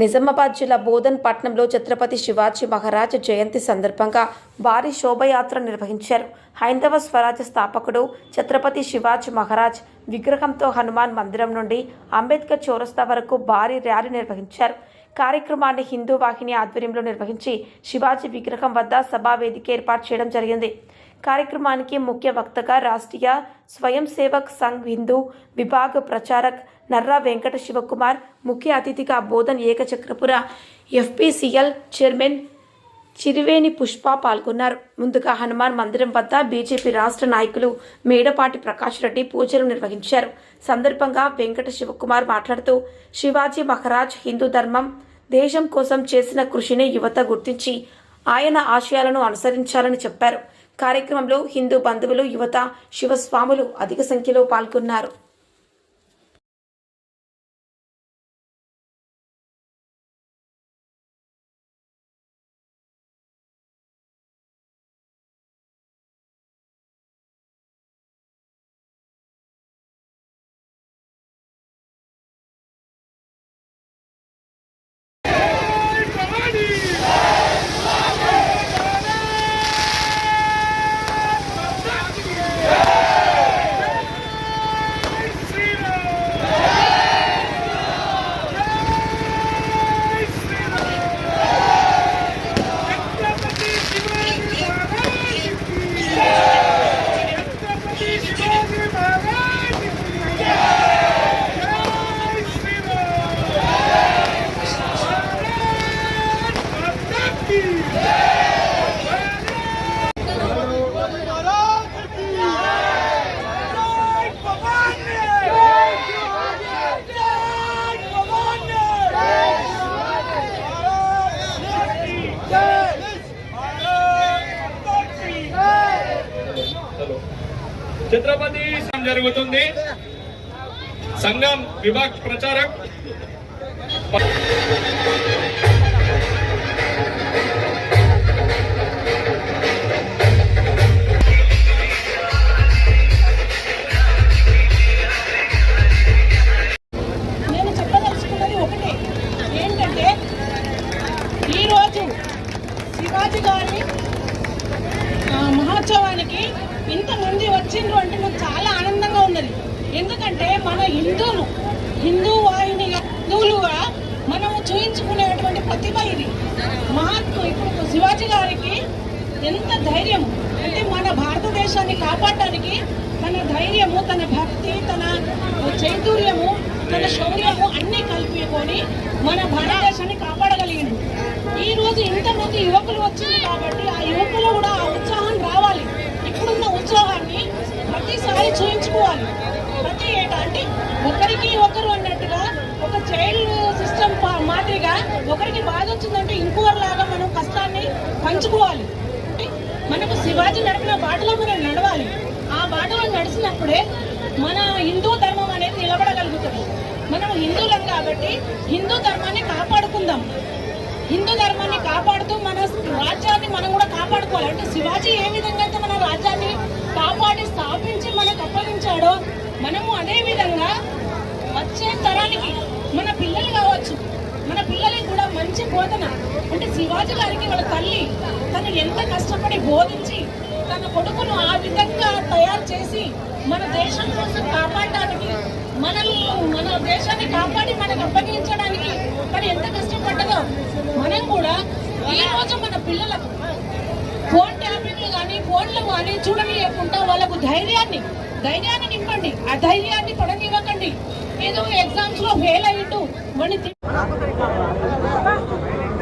నిజామాబాద్ జిల్లా బోధన్ పట్టణంలో ఛత్రపతి శివాజీ మహారాజ్ జయంతి సందర్భంగా భారీ శోభయాత్ర నిర్వహించారు. హైందవ స్వరాజ్య స్థాపకుడు ఛత్రపతి శివాజీ మహారాజ్ విగ్రహంతో హనుమాన్ మందిరం నుండి అంబేద్కర్ చౌరస్తా వరకు భారీ ర్యాలీ నిర్వహించారు. కార్యక్రమాన్ని హిందూ వాహిని ఆధ్వర్యంలో నిర్వహించి శివాజీ విగ్రహం వద్ద సభా వేదిక ఏర్పాటు చేయడం జరిగింది. కార్యక్రమానికి ముఖ్య వక్తగా రాష్ట్రీయ స్వయం సేవక్ సంఘ్ హిందూ విభాగ్ ప్రచారక్ నర్రా వెంకట శివకుమార్ ముఖ్య అతిథిగా బోధన్ ఏకచక్రపుర ఎఫ్పిసిఎల్ చైర్మన్ చిరువేణి పుష్ప పాల్గొన్నారు. ముందుగా హనుమాన్ మందిరం వద్ద బీజేపీ రాష్ట్ర నాయకులు మేడపాటి ప్రకాష్ రెడ్డి పూజలు నిర్వహించారు. సందర్భంగా వెంకట శివకుమార్ మాట్లాడుతూ శివాజీ మహారాజ్ హిందూ ధర్మం దేశం కోసం చేసిన కృషిని యువత గుర్తించి ఆయన ఆశయాలను అనుసరించాలని చెప్పారు. కార్యక్రమంలో హిందూ బంధువులు యువత శివస్వాములు అధిక సంఖ్యలో పాల్గొన్నారు. ఛత్రపతి సంఘం జరుగుతుంది. సంఘం విభాగ్ ప్రచారక్ నేను ఏంటంటే శివాజీ గారి మహోత్సవానికి ఇంతమంది వచ్చిండ్రు అంటే నాకు చాలా ఆనందంగా ఉన్నది. ఎందుకంటే మన హిందువులు హిందూ వాహిని హిందువులుగా మనము చూయించుకునేటువంటి ప్రతిభ ఇది. మహాత్మ ఇప్పుడు శివాజీ గారికి ఎంత ధైర్యం. అంటే మన భారతదేశాన్ని కాపాడటానికి తన ధైర్యము తన భక్తి తన చైతుర్యము తన శౌర్యము అన్నీ కలుపుకొని మన భారతదేశాన్ని కాపాడగలిగింది ఈ రోజు ఇంతమంది యువకులు వచ్చింది కాబట్టి ఆ యువకులు కూడా ఆ ఉత్సాహం రావాలి ప్రతిసారి చేయించుకోవాలి. ప్రతి ఏటా అంటే ఒకరికి ఒకరు అన్నట్టుగా ఒక చైల్డ్ సిస్టమ్ మాదిరిగా ఒకరికి బాధ వచ్చిందంటే ఇంకొకరిలాగా మనం కష్టాన్ని పంచుకోవాలి. మనకు శివాజీ నడిపిన బాటలో మనం నడవాలి. ఆ బాటలో నడిచినప్పుడే మన హిందూ ధర్మం అనేది నిలబడగలుగుతుంది. మనం హిందువులం కాబట్టి హిందూ ధర్మాన్ని కాపాడుకుందాం. హిందూ ధర్మాన్ని కాపాడుతూ మన రాజ్యాన్ని మనం కూడా కాపాడుకోవాలి. అంటే శివాజీ ఏ విధంగా అయితే మన కాపాడి స్థాపించి మనకు అప్పగించాడో మనము అదే విధంగా వచ్చే తరానికి మన పిల్లలు కావచ్చు మన పిల్లలకి కూడా మంచి బోధన. అంటే శివాజీ గారికి వాళ్ళ తల్లి తను ఎంత కష్టపడి బోధించి తన కొడుకును ఆ విధంగా తయారు చేసి మన దేశం కోసం కాపాడడానికి మనల్ని మన దేశాన్ని కాపాడి మనకు అప్పగించడానికి తను ఎంత కష్టపడ్డదో మనం కూడా ఈ రోజు మన పిల్లలకు కానీ ఫోన్లు కానీ చూడనియకుండా వాళ్ళకు ధైర్యాన్ని ధైర్యాన్ని నింపండి. ఆ ధైర్యాన్ని పడనివ్వకండి ఏదో ఎగ్జామ్స్లో ఫెయిల్ అయ్యిండు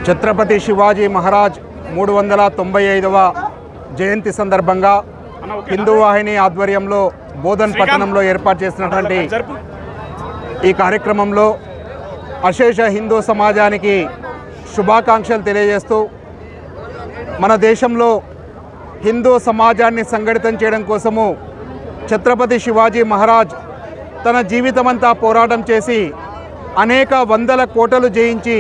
ఛత్రపతి శివాజీ మహారాజ్ మూడు వందల తొంభై ఐదవ జయంతి సందర్భంగా హిందూ వాహిని ఆధ్వర్యంలో బోధన్ పట్టణంలో ఏర్పాటు చేసినటువంటి ఈ కార్యక్రమంలో అశేష హిందూ సమాజానికి శుభాకాంక్షలు తెలియజేస్తూ మన దేశంలో హిందూ సమాజాన్ని సంఘటితం చేయడం కోసము ఛత్రపతి శివాజీ మహారాజ్ తన జీవితమంతా పోరాటం చేసి అనేక వందల కోటలు జయించి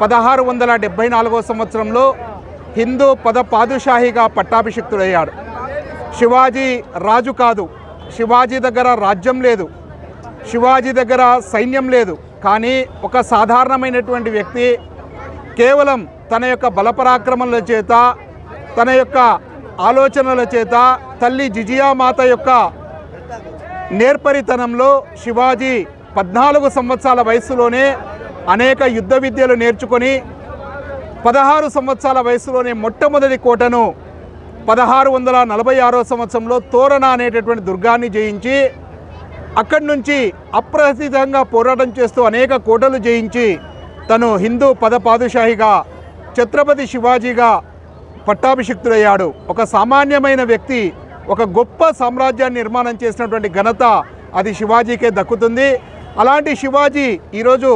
పదహారు వందల డెబ్భై నాలుగో సంవత్సరంలో హిందూ పద పాదుషాహిగా పట్టాభిషిక్తుడయ్యాడు. శివాజీ రాజు కాదు. శివాజీ దగ్గర రాజ్యం లేదు. శివాజీ దగ్గర సైన్యం లేదు. కానీ ఒక సాధారణమైనటువంటి వ్యక్తి కేవలం తన యొక్క బలపరాక్రమణల చేత తన యొక్క ఆలోచనల చేత తల్లి జిజియామాత యొక్క నేర్పరితనంలో శివాజీ పద్నాలుగు సంవత్సరాల వయసులోనే అనేక యుద్ధ విద్యలు నేర్చుకొని పదహారు సంవత్సరాల వయసులోనే మొట్టమొదటి కోటను పదహారు వందల నలభై ఆరో సంవత్సరంలో తోరణ అనేటటువంటి దుర్గాన్ని జయించి అక్కడి నుంచి అప్రసిద్ధంగా పోరాటం చేస్తూ అనేక కోటలు జయించి తను హిందూ పద పాదుషాహిగా ఛత్రపతి శివాజీగా పట్టాభిషిక్తుడయ్యాడు. ఒక సామాన్యమైన వ్యక్తి ఒక గొప్ప సామ్రాజ్యాన్ని నిర్మాణం చేసినటువంటి ఘనత అది శివాజీకే దక్కుతుంది. అలాంటి శివాజీ ఈరోజు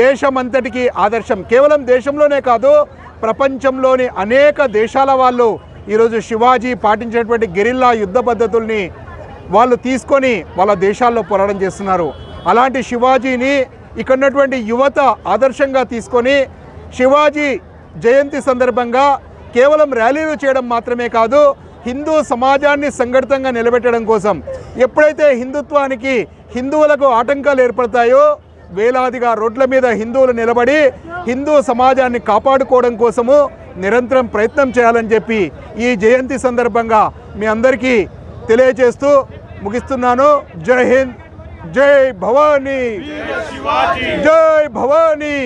దేశమంతటికి ఆదర్శం. కేవలం దేశంలోనే కాదు ప్రపంచంలోని అనేక దేశాల వాళ్ళు ఈరోజు శివాజీ పాటించినటువంటి గెరిల్లా యుద్ధ పద్ధతుల్ని వాళ్ళు తీసుకొని వాళ్ళ దేశాల్లో పోరాటం చేస్తున్నారు. అలాంటి శివాజీని ఇక్కడ ఉన్నటువంటి యువత ఆదర్శంగా తీసుకొని శివాజీ జయంతి సందర్భంగా కేవలం ర్యాలీలు చేయడం మాత్రమే కాదు హిందూ సమాజాన్ని సంఘటితంగా నిలబెట్టడం కోసం ఎప్పుడైతే హిందుత్వానికి హిందువులకు ఆటంకాలు ఏర్పడతాయో వేలాదిగా రోడ్ల మీద హిందువులు నిలబడి హిందూ సమాజాన్ని కాపాడుకోవడం కోసము నిరంతరం ప్రయత్నం చేయాలని చెప్పి ఈ జయంతి సందర్భంగా మీ అందరికీ తెలియజేస్తూ ముగిస్తున్నాను. జై హింద్ జై భవానీ జై భవానీ.